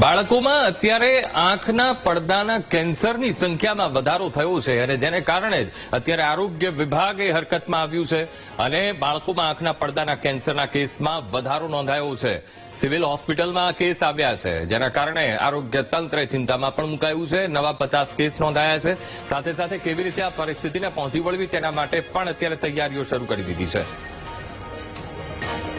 બાળકોમાં અત્યારે આંખના પડદાના કેન્સરની સંખ્યામાં વધારો થયો છે અને જેને કારણે જ અત્યારે આરોગ્ય વિભાગે હરકતમાં આવ્યું છે અને બાળકોમાં આંખના પડદાના કેન્સરના કેસમાં વધારો નોંધાયો છે. સિવિલ હોસ્પિટલમાં કેસ આવ્યા છે, જેના કારણે આરોગ્ય તંત્ર ચિંતામાં પણ મુકાયું છે. નવા પચાસ કેસ નોંધાયા છે. સાથે સાથે કેવી રીતે આ પરિસ્થિતિને પહોંચી વળવી તેના માટે પણ અત્યારે તૈયારીઓ શરૂ કરી દીધી છે.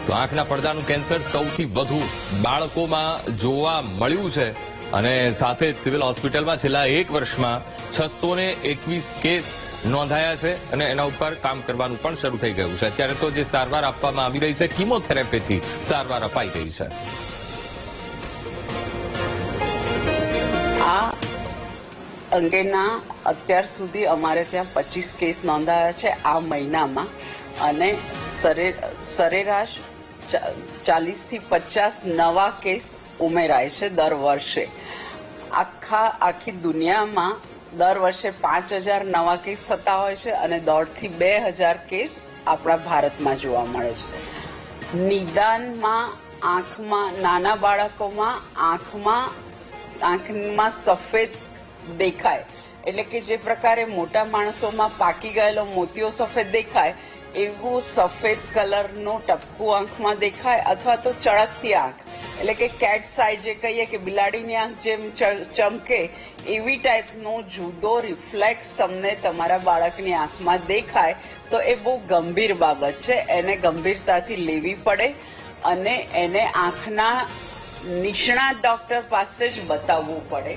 તો આંખના પડદાનું કેન્સર સૌથી વધુ બાળકોમાં જોવા મળ્યું છે. અને સાથે જ સિવિલ હોસ્પિટલમાં છેલ્લા એક વર્ષમાં છસો એકવીસ કેસ નોંધાયા છે અને એના ઉપર કામ કરવાનું પણ શરૂ થઈ ગયું છે. અત્યારે તો જે સારવાર આપવામાં આવી રહી છે, કિમોથેરાપીથી સારવાર અપાઈ રહી છે. આ અંગેના અત્યાર સુધી અમારે ત્યાં પચીસ કેસ નોંધાયા છે આ મહિનામાં. અને સરેરાશ ચાલીસથી પચાસ નવા કેસ ઉમેરાય છે દર વર્ષે. આખા, આખી દુનિયામાં દર વર્ષે પાંચ હજાર નવા કેસ થતા હોય છે અને દોઢથી બે હજાર કેસ આપણા ભારતમાં જોવા મળે છે. નિદાનમાં, આંખમાં, નાના બાળકોમાં આંખમાં આંખમાં સફેદ દેખાય. એટલે કે જે પ્રકારે મોટા માણસોમાં પાકી ગયેલો મોતિયો સફેદ દેખાય, એવું સફેદ કલરનું ટપકું આંખમાં દેખાય અથવા તો ચળકતી આંખ. એટલે કે કેટ સાઈ જે કહીએ કે બિલાડીની આંખ જેમ ચમકે, એવી ટાઈપનો જુદો રિફ્લેક્સ તમને તમારા બાળકની આંખમાં દેખાય, તો એ બહુ ગંભીર બાબત છે. એને ગંભીરતાથી લેવી પડે અને એને આંખના નિષ્ણાત ડોક્ટર પાસે જ બતાવવું પડે.